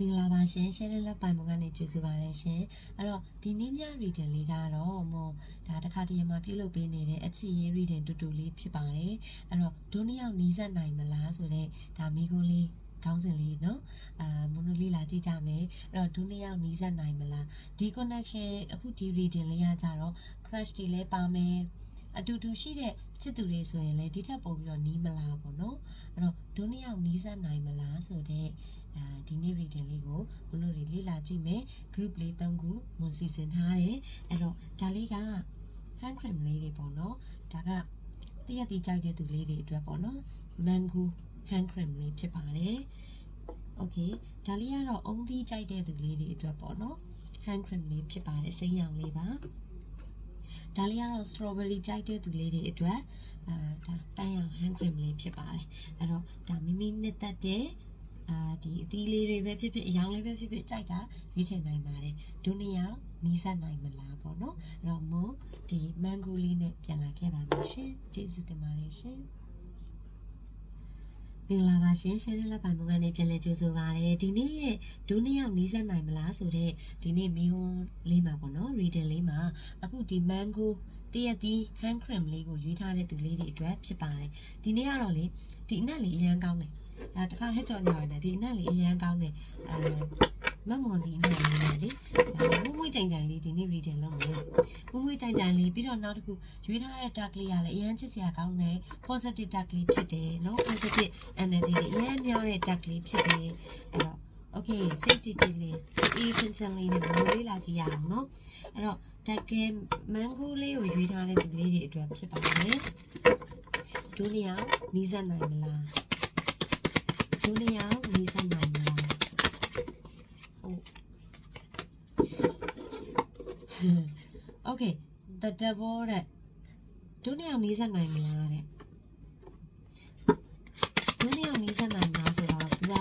မင်္ဂလာပါရှင်ရှယ်လေးလက်ပိုင်မုံကနေကြိုဆိုပါရရှင်အဲ့တော့ဒီနေ့ည reading လေးကတော့မောဒါတစ်ခါတည်းမှာပြုလုပ်ပေးနေတဲ့အချစ်ရင်း reading တူတူလေးဖြစ်ပါတယ်အဲ့တော့ဒုနှစ်ယောက်နီးစပ်နိုင်မလားဆိုတော့ဒါမိကုံးလေးခေါင်းစဉ်လေးနော်အာမွန်နိုလေးလာကြည့်ကြမယ်အဲ့တော့ဒုနှစ်ယောက်နီးစပ်နိုင်မလားဒီ connection အခုဒီ reading လေးရကြတော့ crush တွေလည်းပါမယ်အတူတူရှိတဲ့ချစ်သူတွေဆိုရင်လည်းဒီထက်ပိုပြီးတော့နီးမလားပေါ့နော်အဲ့တော့ဒုနှစ်ယောက်နီးစပ်နိုင်မလားဆိုတော့ ဒီနေ့ reading လေးကိုဘလို့တွေလေ့လာကြည့်မယ် group လေး၃ခုမွန်စီစဉ်ထားတယ်အဲ့တော့ဒါလေးက hand cream လေးတွေပေါ့နော်ဒါကတရက်တီကြိုက်တဲ့သူလေးတွေအတွက်ပေါ့နော် mango hand cream လေးဖြစ်ပါတယ် okay ဒါလေးကတော့အုံသီးကြိုက်တဲ့သူလေးတွေအတွက်ပေါ့နော် hand cream လေးဖြစ်ပါတယ်စိမ်းရောင်လေးပါဒါလေးကတော့ strawberry ကြိုက်တဲ့သူလေးတွေအတွက်အာဒါပန်းရောင် hand cream လေးဖြစ်ပါတယ်အဲ့တော့ဒါမိမိနှစ်သက်တဲ့ အာဒီအသီးလေးတွေပဲဖြစ်ဖြစ်အရောင်လေးပဲဖြစ်ဖြစ်ကြိုက်တာရွေးချယ်နိုင်ပါတယ်ဒုနှစ်ယောက်နီးစပ်နိုင်မလားပေါ့နော်အဲ့တော့မွန်ဒီ mango လေးနဲ့ပြန်လာခဲ့ပါမယ်ရှင်ကျေးဇူးတင်ပါတယ်ရှင်မင်္ဂလာပါရှင်ရှယ်ရီလက်ပိုင်မုံကနေပြန်လည်ကြိုဆိုပါရစေဒီနေ့ရဲ့ဒုနှစ်ယောက်နီးစပ်နိုင်မလားဆိုတော့ဒီနေ့မီဟွန်းလေးမှာပေါ့နော် reading လေးမှာအခုဒီ mango တရက်သီး hand cream လေးကိုရွေးထားတဲ့သူလေးတွေအတွက်ဖြစ်ပါတယ်ဒီနေ့ကတော့လေဒီအနက်လေးအရန်ကောင်းတယ် ဒါတစ်ခါဟစ်ကြော်ညော်ရတယ်ဒီအနက်လေးအရန်ကောင်းတယ်အဲမမွန်ဒီအနက်လေးနဲ့လေမွမွကြိုင်ကြိုင်လေးဒီနေ့ reading လုပ်မယ်မွမွကြိုင်ကြိုင်လေးပြီးတော့နောက်တစ်ခုရွေးထားတဲ့ dark လေးကလည်းအရန်ချစ်စရာကောင်းတယ် positive dark လေးဖြစ်တယ်နော် positive energy လေးအရန်များတဲ့ dark လေးဖြစ်တယ်အဲ့တော့ okay စိတ်ကြည်ကြည်လေးအေးချမ်းချမ်းလေးနဲ့ဘလို့လေးလာကြည့်ရအောင်နော်အဲ့တော့တကယ်မန်ဂိုလေးကိုရွေးထားတဲ့သူလေးတွေအတွက်ဖြစ်ပါတယ်ဒုလျောက်နီးစပ်နိုင်မလား ဒုလျောက်နီးစပ်နိုင်မလားဟုတ် okay the devil တဲ့ဒုလျောက်နီးစပ်နိုင်မလားတဲ့ဒုလျောက်နီးစပ်နိုင်မလားဆိုတော့သူက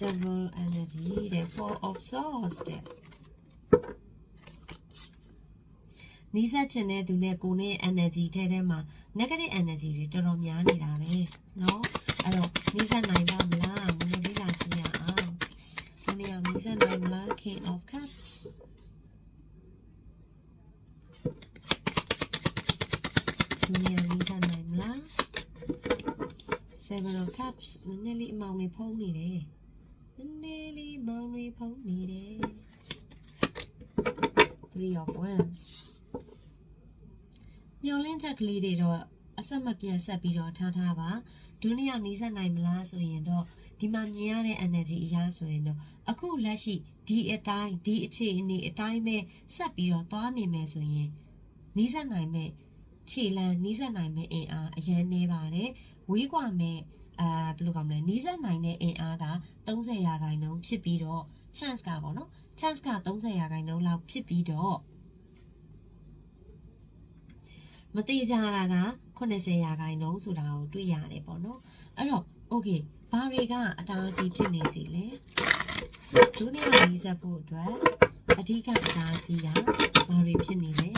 devil energy တဲ့ four of swords တဲ့နီးစပ်ချင်တဲ့သူနဲ့ကိုယ်နဲ့ energy ထဲထဲမှာ negative energy တွေတော်တော်များနေတာပဲเนาะ အဲ့တော့နီးစပ်နိုင်ပါမလားမနလေးလာကြည့်ရအောင်မနေ့ကနီးစပ်နိုင်မလား king of cups မနေ့ကနီးစပ်နိုင်မလား seven of cups နည်းနည်းလေးအမောင်တွေဖုံးနေတယ်နည်းနည်းလေးမောင်တွေဖုံးနေတယ် three of wands မျောလင်းချက်ကလေးတွေတော့အဆက်မပြတ်ဆက်ပြီးတော့ထားထားပါ ဒုနှစ်ယောက်နီးစပ်နိုင်မလားဆိုရင်တော့ဒီမှာမြင်ရတဲ့ energy အရာဆိုရင်တော့အခုလက်ရှိဒီအတိုင်းဒီအခြေအနေအတိုင်းပဲဆက်ပြီးတော့သွားနေမယ်ဆိုရင်နီးစပ်နိုင်မဲ့ခြေလမ်းနီးစပ်နိုင်မဲ့အင်အားအရန်နေပါတယ်ဝေးကွာမဲ့အာဘယ်လိုကောင်းမလဲနီးစပ်နိုင်တဲ့အင်အားက30ရာခိုင်နှုန်းဖြစ်ပြီးတော့ chance ကပေါ့နော် chance က30ရာခိုင်နှုန်းလောက်ဖြစ်ပြီးတော့မတိကြတာက 80ရာခိုင်နှုန်းဆိုတာကိုတွေ့ရတယ်ပေါ့နော်အဲ့တော့ okay ဘာတွေကအတားအဆီးဖြစ်နေစီလဲဒုနေရာနီးစပ်ဖို့အတွက်အဓိကအတားအဆီးကဘာတွေဖြစ်နေလဲ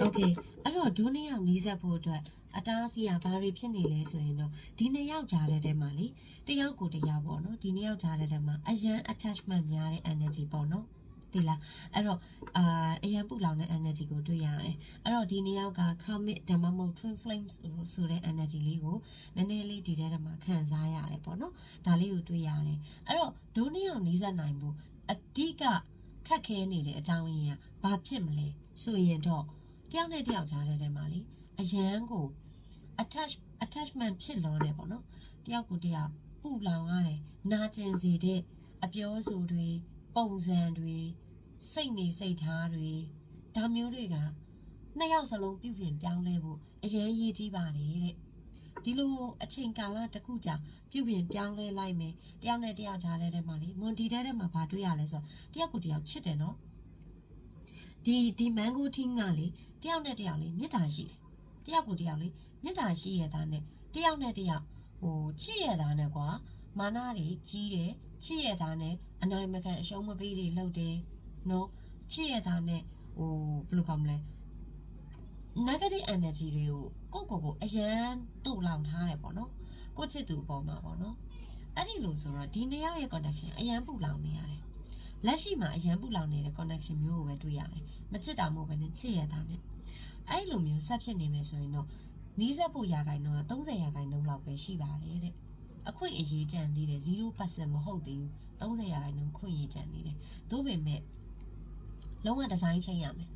โอเคအဲ့တော့ဒုနှစ်ယောက်နီးစပ်ဖို့အတွက် အတားအဆီးကဘာတွေဖြစ်နေလဲဆိုရင်တော့ဒီနှစ်ယောက်ကြားတဲ့ထဲမှာလေတယောက်ကိုတယောက်ပေါ့နော်ဒီနှစ်ယောက်ကြားတဲ့ထဲမှာအရန် attachment များတဲ့ energy ပေါ့နော်ဒီလားအဲ့တော့အာအရန်ပူလောင်တဲ့ energy ကိုတွေ့ရတယ်အဲ့တော့ဒီနှစ်ယောက်က commit ဓမ္မမဟုတ် twin flames ဆိုတဲ့ energy လေးကိုနည်းနည်းလေးဒီထဲမှာခံစားရတယ်ပေါ့နော်ဒါလေးကိုတွေ့ရတယ်အဲ့တော့ဒုနှစ်ယောက်နီးစပ်နိုင်ဖို့အဓိကခက်ခဲနေတဲ့အကြောင်းရင်းကဘာဖြစ်မလဲဆိုရင်တော့တယောက်နဲ့တယောက်ကြားတဲ့ထဲမှာလေအရန်ကို attach attachment ဖြစ်လို့တယ်ပေါ့နော်တယောက်ကိုတယောက်ပူလောင်ရတယ်နာကျင်စေတဲ့အပြောဆိုတွေပုံစံတွေစိတ်နေစိတ်ထားတွေဒါမျိုးတွေကနှစ်ယောက်စလုံးပြုပြင်ပြောင်းလဲဖို့အရန်ရည်ကြီးပါတယ်တဲ့ဒီလိုအချိန်ကာလတစ်ခုကြာပြုပြင်ပြောင်းလဲလိုက်မယ်တယောက်နဲ့တယောက်ကြားတဲ့ထဲမှာလေမွန်ဒီတဲ့ထဲမှာဘာတွေ့ရလဲဆိုတော့တယောက်ကိုတယောက်ချစ်တယ်နော်ဒီဒီမန်ဂိုထင်းကလေတယောက်နဲ့တယောက်လေးမေတ္တာရှိတယ်တယောက်ကိုတယောက်လေး မေတ္တာရှိရတာနဲ့တယောက်နဲ့တယောက်ဟိုချစ်ရတာနဲ့ကွာမာနတွေကြီးတယ်ချစ်ရတာနဲ့အနိုင်မခံအရှုံးမပေးတွေလုပ်တယ်နော်ချစ်ရတာနဲ့ဟိုဘယ်လိုကောင်းမလဲ negative energy တွေကိုကိုယ့်ကိုယ်ကိုအရန်တုတ်လောင်ထားတယ်ပေါ့နော်ကိုယ့်ချစ်သူအပေါ်မှာပေါ့နော်အဲ့ဒီလိုဆိုတော့ဒီနှစ်ယောက်ရဲ့ connection အရန်ပူလောင်နေရတယ်လက်ရှိမှာအရန်ပူလောင်နေတဲ့ connection မျိုးကိုပဲတွေ့ရတယ်မချစ်တာမဟုတ်ဘဲနဲ့ချစ်ရတာနဲ့အဲ့လိုမျိုးဆက်ဖြစ်နေမယ်ဆိုရင်တော့ နီးစပ်ဖို့ရာခိုင်နှုန်းက30ရာခိုင်နှုန်းလောက်ပဲရှိပါတယ်တဲ့အခွင့်အရေးကြံသေးတယ်0%မဟုတ်သေးဘူး30ရာခိုင်နှုန်းခွင့်ရကြံသေးတယ်သို့ပေမဲ့လုံးဝဒီဇိုင်းချိန်ရမယ်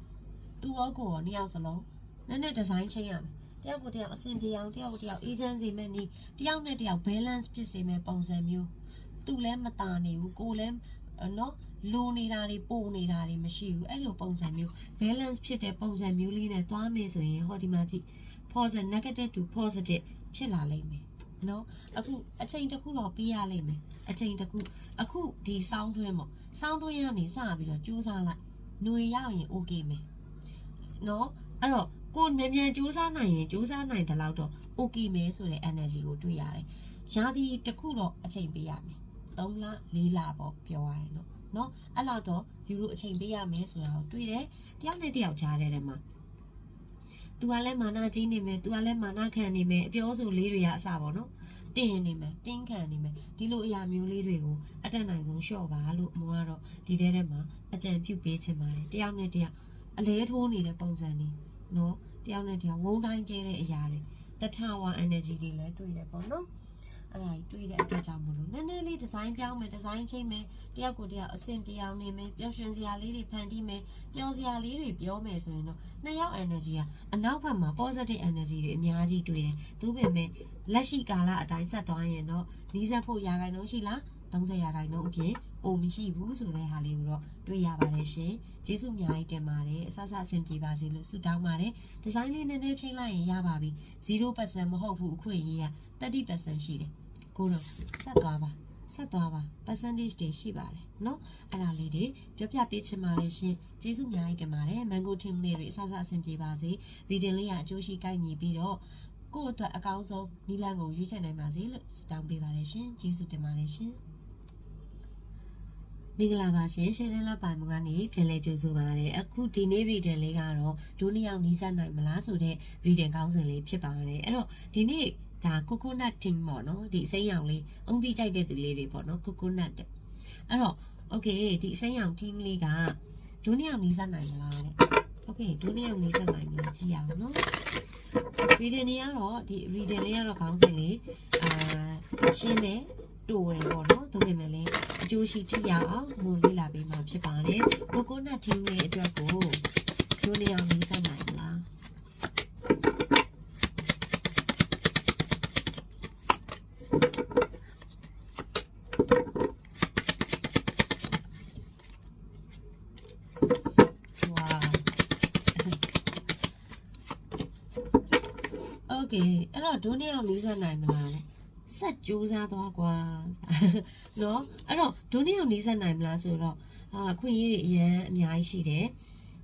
သူရောကိုရောနှစ်ယောက်စလုံးနည်းနည်းဒီဇိုင်းချိန်ရမယ်တယောက်ကိုတယောက်အဆင်ပြေအောင်တယောက်ကိုတယောက် agency မဲ့နီးတယောက်နဲ့တယောက် balance ဖြစ်စေမဲ့ပုံစံမျိုးသူလည်းမตาနေဘူးကိုလည်းနော်လိုနေတာတွေပိုနေတာတွေမရှိဘူးအဲ့လိုပုံစံမျိုး balance ဖြစ်တဲ့ပုံစံမျိုးလေးနဲ့သွားမယ်ဆိုရင်ဟောဒီမှာကြည့် positive negative to positive ဖြစ်လာလိမ့်မယ်နော်အခုအချိန်တစ်ခုတော့ပေးရလိမ့်မယ်အချိန်တစ်ခုအခုဒီ sound တွင်းပေါ့ sound တွင်းကနေစပြီးတော့ကြိုးစားလိုက်ຫນွေရောက်ရင် okay မယ်နော်အဲ့တော့ကိုမြန်မြန်ကြိုးစားနိုင်ရင်ကြိုးစားနိုင်တဲ့လောက်တော့ okay မယ်ဆိုတဲ့ energy ကိုတွေ့ရတယ်ရာသီတစ်ခုတော့အချိန်ပေးရမယ်3လ4လပေါ့ပြောရရင်တော့နော်အဲ့လောက်တော့ယူရိုအချိန်ပေးရမယ်ဆိုတာကိုတွေ့တယ်တယောက်နဲ့တယောက်ကြားတဲ့ထဲမှာ तू ကလည်းမာနကြီးနေမယ် तू ကလည်းမာနခံနေမယ်အပြောဆိုလေးတွေကအစပေါ့နော်တင်းနေမယ်တင်းခံနေမယ်ဒီလိုအရာမျိုးလေးတွေကိုအတက်နိုင်ဆုံးလျှော့ပါလို့အမေကတော့ဒီထဲထဲမှာအကြံပြုပေးချင်ပါတယ်တယောက်နဲ့တယောက်အလဲထိုးနေတဲ့ပုံစံတွေနော်တယောက်နဲ့တယောက်ဝုန်းတိုင်းကျဲတဲ့အရာတွေတထဝါ energy တွေလည်းတွေ့တယ်ပေါ့နော် အဲ့ဒါကြီးတွေ့တဲ့အတွက်ကြောင့်မလို့နည်းနည်းလေးဒီဇိုင်းပြောင်းမယ်ဒီဇိုင်းချိန်မယ်တယောက်ကိုတယောက်အဆင်ပြေအောင်နေမယ်ပျော်ရွှင်စရာလေးတွေဖန်တီးမယ်ပျော်စရာလေးတွေပြောမယ်ဆိုရင်တော့နှစ်ယောက် energy ကအနောက်ဘက်မှာ positive energy တွေအများကြီးတွေ့တယ်သူပေမဲ့လက်ရှိကာလအတိုင်းဆက်သွားရင်တော့နီးစပ်ဖို့ရာခိုင်နှုန်းရှိလား30ရာခိုင်နှုန်းအပြင် ပုံမရှိဘူးဆိုတဲ့ဟာလေးကိုတော့တွေ့ရပါတယ်ရှင်ကျေးဇူးအများကြီးတင်ပါတယ်အဆအဆအဆင်ပြေပါစေလို့ဆုတောင်းပါတယ်ဒီဇိုင်းလေးနည်းနည်းချိန်လိုက်ရင်ရပါပြီ0%မဟုတ်ဘူးအခွင့်အရေးက30%ရှိတယ်ကိုတော့ဆက်သွားပါဆက်သွားပါ percentage တွေရှိပါတယ်เนาะအဲ့ဒါလေးတွေပြောပြပေးချင်ပါတယ်ရှင်ကျေးဇူးအများကြီးတင်ပါတယ် mango team လေးတွေအဆအဆအဆင်ပြေပါစေ reading လေးကအကျိုးရှိကိုက်ညီပြီးတော့ကိုယ့်အတွက်အကောင်းဆုံးနီလန်းကိုရွေးချယ်နိုင်ပါစေလို့ဆုတောင်းပေးပါတယ်ရှင်ကျေးဇူးတင်ပါတယ်ရှင် မင်္ဂလာပါရှင်ရှယ်ရလာပိုင်မကနေပြန်လဲကြိုဆိုပါရစေအခုဒီနေ့ reading လေးကတော့ဒုနှစ်ယောက်နီးစပ်နိုင်မလားဆိုတဲ့ reading ကောင်းစဉ်လေးဖြစ်ပါတယ်အဲ့တော့ဒီနေ့ဒါ coconut team ပေါ့နော်ဒီအစိမ်းရောင်လေးအုံးတိကြိုက်တဲ့သူလေးတွေပေါ့နော် coconut တဲ့အဲ့တော့ okay ဒီအစိမ်းရောင် team လေးကဒုနှစ်ယောက်နီးစပ်နိုင်မလားတဲ့ okay ဒုနှစ်ယောက်နီးစပ်နိုင်မလားကြည့်အောင်နော် reading လေးကတော့ဒီ reading လေးကတော့ခေါင်းစဉ်လေးအာရှင်းတယ် တူတယ်ပေါ့နော်သူပေမဲ့လည်းအကျိုးရှိထိရအောင်မို့လေ့လာပေးမှာဖြစ်ပါတယ်ကိုကိုနတ် team လေးအတွက်ကိုဒုနှစ်ယောက်နီးစပ်နိုင်မလားဝါ โอเคအဲ့တော့ဒုနှစ်ယောက်နီးစပ်နိုင်မလားလဲ ဆက်ကြိုးစားသွားကွာเนาะအဲ့တော့ဒုနှစ်ယောက်နီးစပ်နိုင်မလားဆိုတော့အာအခွင့်အရေးတွေအရင်အများကြီးရှိတယ်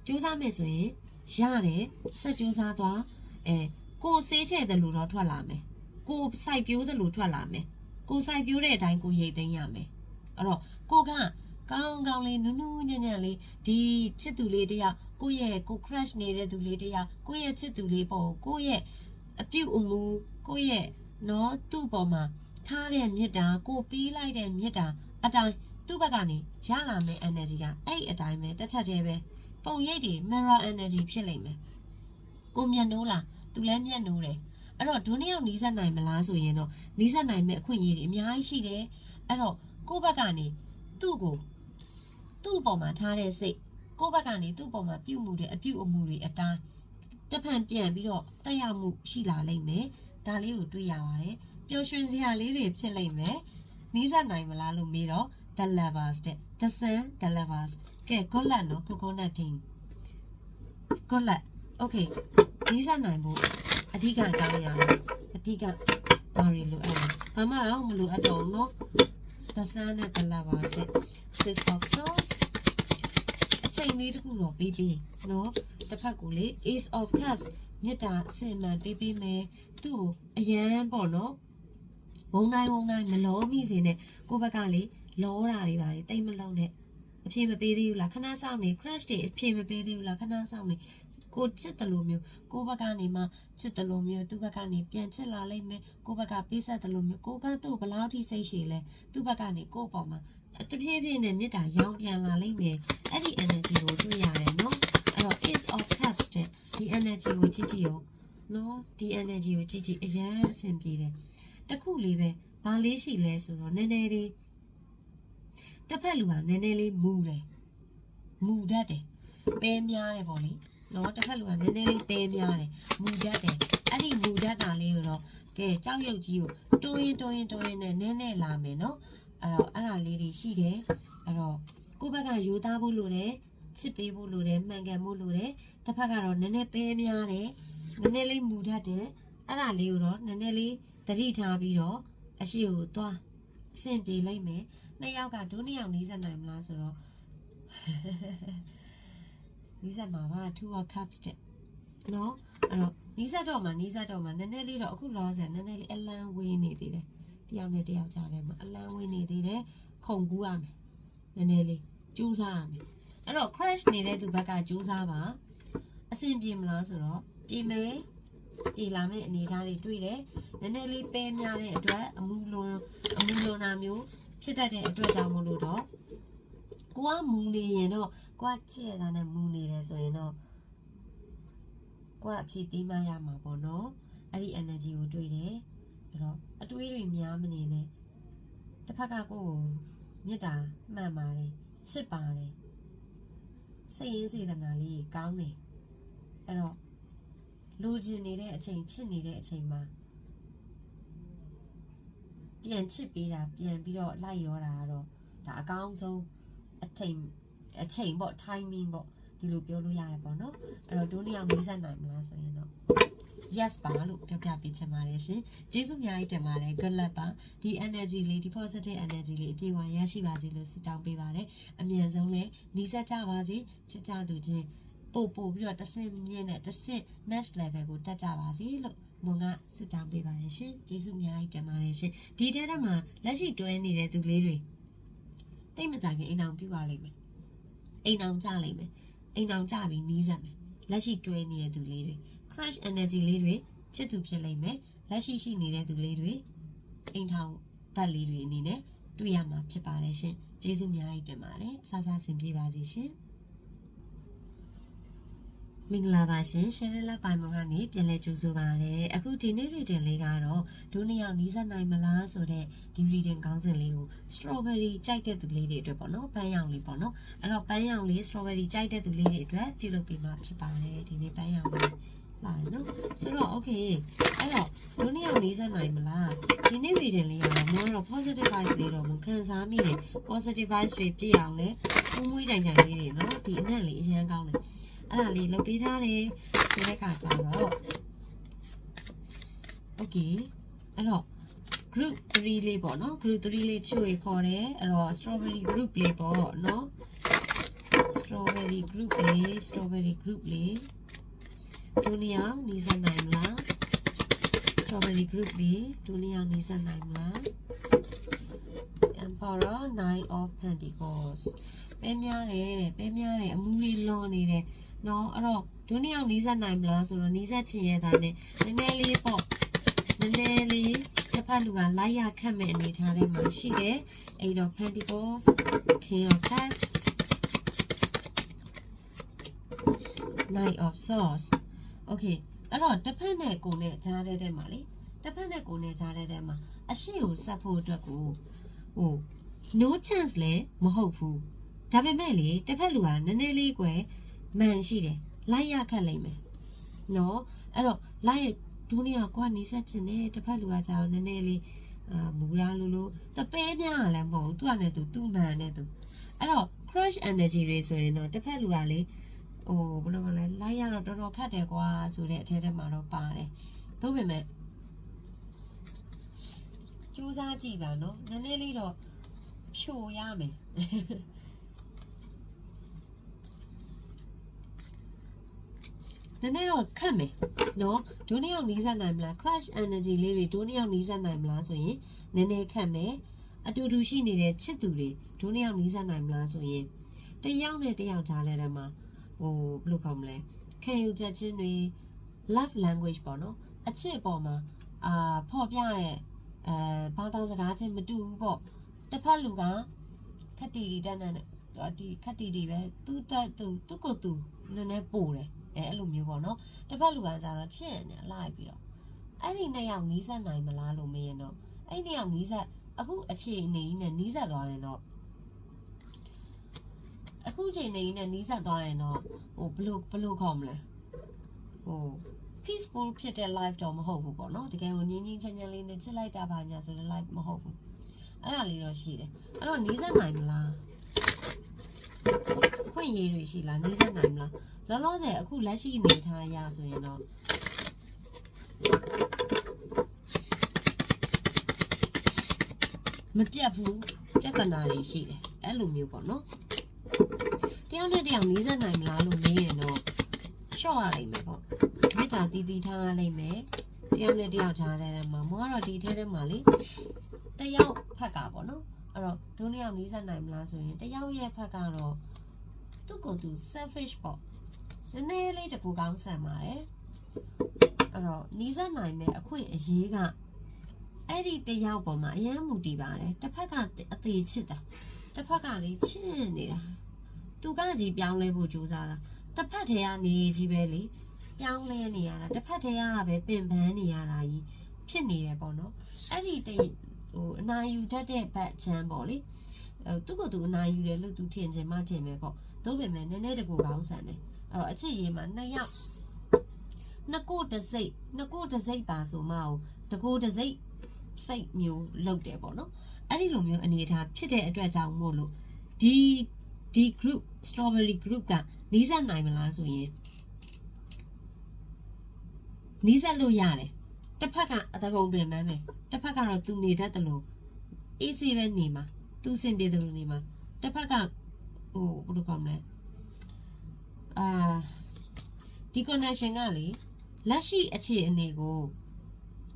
ကြိုးစားမယ်ဆိုရင်ရတယ်ဆက်ကြိုးစားသွားအဲကိုစေးချဲ့တယ်လို့တော့ထွက်လာမယ်ကိုစိုက်ပြိုးတယ်လို့ထွက်လာမယ်ကိုစိုက်ပြိုးတဲ့အတိုင်းကိုရိတ်သိမ်းရမယ်အဲ့တော့ကိုကကောင်းကောင်းလေးနူးနူးညံ့ညံ့လေးဒီချစ်သူလေးတယောက်ကိုယ့်ရဲ့ကို crush နေတဲ့သူလေးတယောက်ကိုယ့်ရဲ့ချစ်သူလေးပေါ့ကိုယ့်ရဲ့ အပြုတ်အမူကိုယ့်ရဲ့ နော်သူ့ပေါ်မှာထားတဲ့မြစ်တာကိုပြီးလိုက်တဲ့မြစ်တာအတိုင်းသူ့ဘက်ကနေရလာမယ့် energy ကအဲ့ဒီအတိုင်းပဲတစ်ထပ်တည်းပဲပုံရိပ်တွေ mirror energy ဖြစ်လိမ့်မယ်ကိုမျက်နှိုးလားသူလည်းမျက်နှိုးတယ်အဲ့တော့ဒုနှစ်ယောက်နီးစပ်နိုင်မလားဆိုရင်တော့နီးစပ်နိုင်မယ့်အခွင့်အရေးတွေအများကြီးရှိတယ်အဲ့တော့ကိုယ့်ဘက်ကနေသူ့ကိုသူ့ပေါ်မှာထားတဲ့စိတ်ကိုယ့်ဘက်ကနေသူ့ပေါ်မှာပြုတ်မှုတဲ့အပြုတ်အမူတွေအတိုင်းတဖန်ပြန်ပြီးတော့တက်ရောက်မှုရှိလာလိမ့်မယ် ဒါလေးကိုတွေ့ရပါတယ်ပျော်ရွှင်စရာလေးတွေဖြစ်လိမ့်မယ်နီးစပ်နိုင်မလားလို့မေးတော့ the lovers တဲ့ the sun the lovers ကဲ good luck နော် coconut team good luck okay နီးစပ်နိုင်ဖို့အဓိကအကြောင်းအရာလေးအဓိကဘာတွေလိုအပ်လဲဘာမှတော့မလိုအပ်တော့ဘူးနော် the sun နဲ့ the lovers တဲ့ six of swords အချိန်လေးတစ်ခုတော့ပြီးပြီနော်တစ်ဖက်ကိုလေ ace of cups မြတ်တာအစင်မှန်ပေးပေးမယ် သူ့ကိုအရန်ပေါ့နော်ဝုံတိုင်းဝုံတိုင်းမလောမိစေနဲ့ကိုယ့်ဘက်ကလေလောတာတွေပါလေတိတ်မလုံးနဲ့အဖြေမပေးသေးဘူးလားခဏစောင့်နေ crush တွေအဖြေမပေးသေးဘူးလားခဏစောင့်နေကိုချစ်တယ်လို့မျိုးကိုဘက်ကနေမှချစ်တယ်လို့မျိုးသူ့ဘက်ကနေပြန်ချစ်လာလိမ့်မယ်ကိုဘက်ကပေးဆက်တယ်လို့မျိုးကိုကသူ့ဘယ်လောက်ထိစိတ်ရှည်လဲသူ့ဘက်ကနေကိုယ့်ပေါ်မှာတဖြည်းဖြည်းနဲ့မေတ္တာရောင်းပြန်လာလိမ့်မယ်အဲ့ဒီ energy ကိုတွေ့ရတယ်နော်အဲ့တော့ is of cups တဲ့ဒီ energy ကိုကြည့်ကြည့်ရော နော်ဒီ energy ကိုကြည့်ကြည့်အရင်အဆင်ပြေတယ်တစ်ခုလေးပဲဘာလေးရှိလဲဆိုတော့နည်းနည်းလေးတစ်ဖက်လူကနည်းနည်းလေးမူတယ်မူတတ်တယ်ပဲများတယ်ပေါ့လေနော်တစ်ဖက်လူကနည်းနည်းလေးပဲများတယ်မူတတ်တယ်အဲ့ဒီမူတတ်တာလေးကိုတော့ကဲကြောက်ရွံ့ကြီးကိုတိုးရင်တိုးရင်တိုးရင်နဲ့နည်းနည်းလာမယ်နော်အဲ့တော့အဲ့ဒါလေးတွေရှိတယ်အဲ့တော့ကိုယ့်ဘက်ကယူသားဖို့လိုတယ်ချစ်ပေးဖို့လိုတယ်မှန်ကန်ဖို့လိုတယ်တစ်ဖက်ကတော့နည်းနည်းပဲများတယ် နည်းနည်းလေးမူတတ်တယ်အဲ့ဒါလေးကိုတော့နည်းနည်းလေးသတိထားပြီးတော့အရှိကိုသွားအဆင်ပြေလိုက်မယ်နှစ်ယောက်ကဒုနှစ်ယောက်နီးစပ်နိုင်မလားဆိုတော့နီးစပ်မှာပါ2 of cups တဲ့နော်အဲ့တော့နီးစပ်တော့မှနီးစပ်တော့မှနည်းနည်းလေးတော့အခုလောဆယ်နည်းနည်းလေးအလန်းဝေးနေသေးတယ်တယောက်နဲ့တယောက်ကြားထဲမှာအလန်းဝေးနေသေးတယ်ခုံကူးရမယ်နည်းနည်းလေးကြိုးစားရမယ်အဲ့တော့ crash နေတဲ့သူဘက်ကကြိုးစားပါအဆင်ပြေမလားဆိုတော့ ပြေမယ်ပြေလာမယ့်အနေအထားတွေတွေ့တယ်နည်းနည်းလေးပဲများတဲ့အတွက်အမှုလွန်အမှုလွန်တာမျိုးဖြစ်တတ်တဲ့အတွက်ကြောင့်မလို့တော့ကိုကမူနေရင်တော့ကိုကချစ်ရတာနဲ့မူနေတယ်ဆိုရင်တော့ကိုကအဖြေပေးမှရမှာပေါ့နော်အဲ့ဒီ energy ကိုတွေ့တယ်အဲ့တော့အတွေးတွေများမနေနဲ့တစ်ဖက်ကကိုကိုမေတ္တာမှန်ပါတယ်ချစ်ပါတယ်စိတ်ရင်းစေတနာလေးကောင်းတယ်အဲ့တော့ လူကျင်နေတဲ့အချိန်ချစ်နေတဲ့အချိန်မှာပြန်ချစ်ပေးတာပြန်ပြီးတော့လိုက်ရောတာကတော့ဒါအကောင်းဆုံးအချိန်အချိန်ပေါ့ timing ပေါ့ဒီလိုပြောလို့ရတယ်ပေါ့နော်အဲ့တော့ဒိုးနှစ်ယောက်နေဆက်နိုင်မလားဆိုရင်တော့ yes ပါလို့ပြောပြပေးချင်ပါတယ်ရှင်ကျေးဇူးအများကြီးတင်ပါတယ် good luck ပါဒီ energy လေးဒီ positive energy လေးအပြည့်အဝရရှိပါစေလို့ဆုတောင်းပေးပါတယ်အမြန်ဆုံးလဲနေဆက်ကြပါစေချစ်ကြသူချင်း ပို့ပို့ပြီးတော့တစ်ဆင့်မြင့်နဲ့တစ်ဆင့် next level ကိုတက်ကြပါစေလို့မွန်ကဆုတောင်းပေးပါတယ်ရှင်ကျေးဇူးအများကြီးတင်ပါတယ်ရှင်ဒီထဲထဲမှာလက်ရှိတွဲနေတဲ့သူလေးတွေတိတ်မကြခင်အိမ်အောင်ပြပါလိမ့်မယ်အိမ်အောင်ကြလိမ့်မယ်အိမ်အောင်ကြပြီးနီးစပ်မယ်လက်ရှိတွဲနေတဲ့သူလေးတွေ crush energy လေးတွေချစ်သူဖြစ်လိမ့်မယ်လက်ရှိရှိနေတဲ့သူလေးတွေအိမ်ထောင်ဘတ်လေးတွေအနေနဲ့တွေ့ရမှာဖြစ်ပါတယ်ရှင်ကျေးဇူးအများကြီးတင်ပါတယ်အဆအဆဆင်ပြေပါစေရှင် မင်္ဂလာပါရှင်ရှယ်ရလက်ပိုင်မုံကနေပြန်လဲကြိုဆိုပါရစေအခုဒီနေ့ reading လေးကတော့ဒုနှစ်ယောက်နီးစပ်နိုင်မလားဆိုတော့ဒီ reading ခေါင်းစဉ်လေးကို strawberry ကြိုက်တဲ့သူလေးတွေအတွက်ပေါ့နော်ပန်းရောင်လေးပေါ့နော်အဲ့တော့ပန်းရောင်လေး strawberry ကြိုက်တဲ့သူလေးတွေအတွက်ပြုလုပ်ပေးမှာဖြစ်ပါတယ်ဒီနေ့ပန်းရောင်လေး လာနော်ဆိုတော့ okay အဲ့တော့ဒုနှစ်ယောက်နီးစပ်နိုင်မလားဒီနေ့ reading လေးကတော့မောတော့ positive vibes လေးတော့မခံစားမိတယ် positive vibes တွေပြည့်အောင်လဲမွေးမွေးကြိုင်ကြိုင်လေးတွေနော်ဒီအနက်လေးအရန်ကောင်းတယ်အဲ့ဒါလေးလုပ်ပေးထားတယ်ဆိုတဲ့ခါကျတော့ okay အဲ့တော့ group 3လေးပေါ့နော် group 3လေးချို့ရခေါ်တယ်အဲ့တော့ strawberry group လေးပေါ့နော် strawberry group လေး strawberry group လေး ဒုနီအောင်နေစနိုင်မလား strawberry group လေးဒုနီအောင်နေစနိုင်မလား emperor nine of pentacles ပဲများတယ်ပဲများတယ်အမှုလေးလွန်နေတယ်နော်အဲ့တော့ဒုနှစ်ယောက်နီးစပ်နိုင်မလားဆိုတော့နီးစပ်ချင်ရတာနဲ့နည်းနည်းလေးပေါ့နည်းနည်းလေးတစ်ဖက်လူကလိုက်ရခတ်မဲ့အနေထားထဲမှာရှိတယ်အဲ့တော့ pentacles king of cups knight of swords okay အဲ့တော့တစ်ဖက်နဲ့ကိုယ်နဲ့ကြားတဲ့တဲ့မှာလေတစ်ဖက်နဲ့ကိုယ်နဲ့ကြားတဲ့တဲ့မှာအရှိကိုစပ်ဖို့အတွက်ကိုဟို no chance လည်းမဟုတ်ဘူးဒါပေမဲ့လေတစ်ဖက်လူကနည်းနည်းလေးကွယ်မှန်ရှိတယ်လိုက်ရခက်လိမ့်မယ်နော်အဲ့တော့လိုက်ဒုနီယာကွာနေဆက်ချင်တယ်တစ်ဖက်လူကကြာတော့နည်းနည်းလေးအာမူလာလိုလိုတပဲများလည်းမဟုတ်ဘူးသူကလည်းသူသူ့မှန်နဲ့သူအဲ့တော့ crush energy တွေဆိုရင်တော့တစ်ဖက်လူကလေ ဟိုဘယ်လိုမလဲလိုက်ရတော့တော်တော်ခက်တယ်ကွာဆိုတဲ့အထဲထဲမှာတော့ပါတယ်သို့ပေမဲ့စူးစမ်းကြည့်ပါနော်နည်းနည်းလေးတော့ဖြိုရမယ်နည်းနည်းတော့ခက်မယ်နော်ဒုနှစ်ယောက်နီးစပ်နိုင်မလား crush energy လေးတွေဒုနှစ်ယောက်နီးစပ်နိုင်မလားဆိုရင်နည်းနည်းခက်မယ်အတူတူရှိနေတဲ့ချစ်သူတွေဒုနှစ်ယောက်နီးစပ်နိုင်မလားဆိုရင်တယောက်နဲ့တယောက်ကြားထဲမှာ ဟိုဘယ်လိုခေါ်မလဲခံယူချက်ချင်းတွေ love language ပေါ့နော်အချစ်ပေါ်မှာအာဖော်ပြတဲ့အဲဘာသာစကားချင်းမတူဘူးပေါ့တစ်ဖက်လူကခက်တီတီတက်တဲ့ဒီခက်တီတီပဲသူတက်သူသူကိုသူနည်းနည်းပို့တယ်အဲအဲ့လိုမျိုးပေါ့နော်တစ်ဖက်လူကကြတော့ချစ်နေလိုက်ပြီးတော့အဲ့ဒီနှစ်ယောက်နီးစပ်နိုင်မလားလို့မေးရင်တော့အဲ့ဒီနှစ်ယောက်နီးစပ်အခုအခြေအနေကြီးနဲ့နီးစပ်သွားရင်တော့ အခုချိန်နေကြီးနဲ့နီးစပ်သွားရင်တော့ဟိုဘလို့ဘလို့ခေါ်မလဲဟို peaceful ဖြစ်တဲ့ life တော့မဟုတ်ဘူးပေါ့နော်တကယ်ကိုငြင်းငြင်းချမ်းချမ်းလေးနဲ့ချစ်လိုက်တာပါညာဆိုတဲ့ life မဟုတ်ဘူးအဲ့ဒါလေးတော့ရှိတယ်အဲ့တော့နီးစပ်နိုင်မလားခွင့်ရည်တွေရှိလားနီးစပ်နိုင်မလားလောလောဆယ်အခုလက်ရှိအနေထားအရဆိုရင်တော့မပြတ်ဘူးပြဿနာတွေရှိတယ်အဲ့လိုမျိုးပေါ့နော် တယောက်နဲ့တယောက်နီးစပ်နိုင်မလားလို့မေးရင်တော့ရှော့ရနိုင်မယ်ပေါ့မေတ္တာတည်တည်ထားရလိမ့်မယ်တယောက်နဲ့တယောက်ကြားထဲမှာမကတော့ဒီထဲထဲမှာလေတယောက်ဖက်ကပေါ့နော်အဲ့တော့ဒုနှစ်ယောက်နီးစပ်နိုင်မလားဆိုရင်တယောက်ရဲ့ဖက်ကတော့သူ့ကိုယ်သူ selfish ပေါ့နည်းနည်းလေးတကူကောင်းဆန်ပါတယ်အဲ့တော့နီးစပ်နိုင်မယ်အခွင့်အရေးကအဲ့ဒီတယောက်ပေါ်မှာအယမ်းမူတည်ပါတယ်တစ်ဖက်ကအသေးချစ်တာတစ်ဖက်ကလေချစ်နေတာ သူကကြီးပြောင်းလဲဖို့ကြိုးစားတာတစ်ဖက်တည်းကနေကြီးပဲလေပြောင်းလဲနေရတာတစ်ဖက်တည်းကပဲပင်ပန်းနေရတာကြီးဖြစ်နေတယ်ပေါ့နော်အဲ့ဒီတိတ်ဟိုအနာယူတတ်တဲ့ဘက်ချမ်းပေါ့လေအဲသူ့ကိုယ်သူအနာယူတယ်လို့သူထင်ချင်မှထင်ပဲပေါ့သို့ပေမဲ့နည်းနည်းတကူကောင်းဆန်တယ်အဲ့တော့အချစ်ရေးမှာနှစ်ယောက်နှစ်ကိုတစ်စိတ်နှစ်ကိုတစ်စိတ်ပါဆိုမှအောင်တကူတစ်စိတ်စိတ်မျိုးလောက်တယ်ပေါ့နော်အဲ့ဒီလိုမျိုးအနေအထားဖြစ်တဲ့အတွက်ကြောင့်မို့လို့ဒီ ဒီ group strawberry group ကနီးစပ်နိုင်မလားဆိုရင်နီးစပ်လို့ရတယ်တစ်ဖက်ကအတကုံပင်ပန်းပဲတစ်ဖက်ကတော့သူနေတတ်တယ်လို့အေးဆေးပဲနေမှာသူစင်ပြေတယ်လို့နေမှာတစ်ဖက်ကဟိုဘယ်လိုကောမလဲအာဒီ connection ကလေလက်ရှိအခြေအနေကို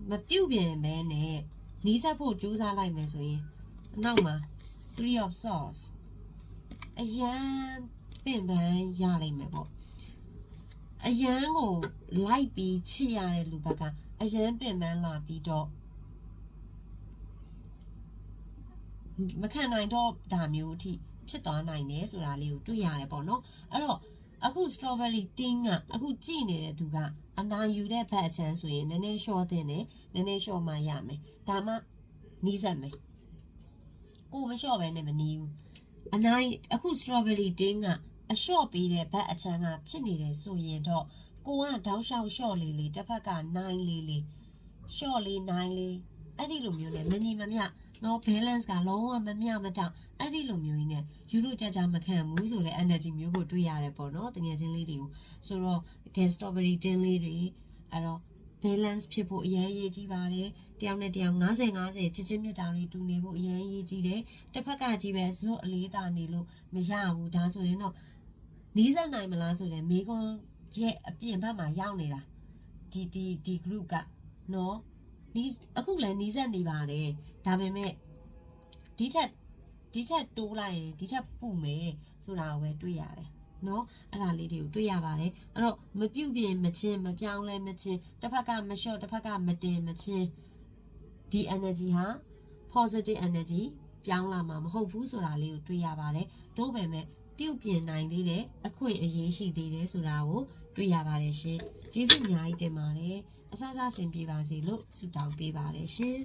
မပြုတ်ပြင်ပဲနဲ့နီးစပ်ဖို့ကြိုးစားလိုက်မယ်ဆိုရင်အနောက်မှာ3 of swords အရန်ပင်ပန်းရလိမ့်မယ်ပေါ့အရန်ကိုလိုက်ပြီးချစ်ရတဲ့လူဘက်ကအရန်ပင်ပန်းလာပြီးတော့မခံနိုင်တော့ဒါမျိုးအထိဖြစ်သွားနိုင်တယ်ဆိုတာလေးကိုတွေ့ရတယ်ပေါ့နော်အဲ့တော့အခု strawberry ting ကအခုကြည့်နေတဲ့သူကအနာယူတဲ့ဘက်အချမ်းဆိုရင်နည်းနည်း short တင်တယ်နည်းနည်း short မှရမယ်ဒါမှနီးစပ်မယ်ကိုမ short ပဲနဲ့မနီးဘူး အနိုင်အခု strawberry ting ကအလျှော့ပေးတဲ့ဘက်အချမ်းကဖြစ်နေတယ်ဆိုရင်တော့ကိုကတောက်လျှောက်လျှော့လေးလေးတစ်ဖက်က9လေးလေးလျှော့လေး9လေးအဲ့ဒီလိုမျိုးနဲ့မညီမမျှနော် balance ကလုံးဝမမျှမတအဲ့ဒီလိုမျိုးကြီးနဲ့ယူရိုကြကြမခံဘူးဆိုတဲ့ energy မျိုးကိုတွေ့ရတယ်ပေါ့နော်တကယ်ချင်းလေးတွေကိုဆိုတော့ gas strawberry tin လေးတွေအဲ့တော့ balance ဖြစ်ဖို့အရေးအရေးကြီးပါတယ် တယောက်နဲ့တယောက်90 50ချစ်ချင်းမြတ်တာတွေတူနေဖို့အရေးအရေးကြီးတယ်တစ်ဖက်ကကြီးပဲဇွတ်အလေးတာနေလို့မရဘူးဒါဆိုရင်တော့နီးစပ်နိုင်မလားဆိုလဲမေကွန်ရဲ့အပြင်ဘက်မှာရောက်နေတာဒီဒီဒီ group ကနော်နီးအခုလည်းနီးစပ်နေပါတယ်ဒါပေမဲ့ဒီထက်ဒီထက်တိုးလိုက်ရင်ဒီထက်ပူမယ်ဆိုတာကိုပဲတွေ့ရတယ်နော်အဲ့ဒါလေးတွေကိုတွေ့ရပါတယ်အဲ့တော့မပြုတ်ပြင်မချင်းမပြောင်းလဲမချင်းတစ်ဖက်ကမလျှော့တစ်ဖက်ကမတင်မချင်း ဒီ energy ဟာ positive energy ပြောင်းလာမှာမဟုတ်ဘူးဆိုတာလေးကိုတွေ့ရပါတယ်သို့ပေမဲ့ပြုတ်ပြင်နိုင်သေးတယ်အခွင့်အရေးရှိသေးတယ်ဆိုတာကိုတွေ့ရပါတယ်ရှင်ကျေးဇူးအများကြီးတင်ပါတယ်အဆအဆဆင်ပြေပါစေလို့ဆုတောင်းပေးပါတယ်ရှင်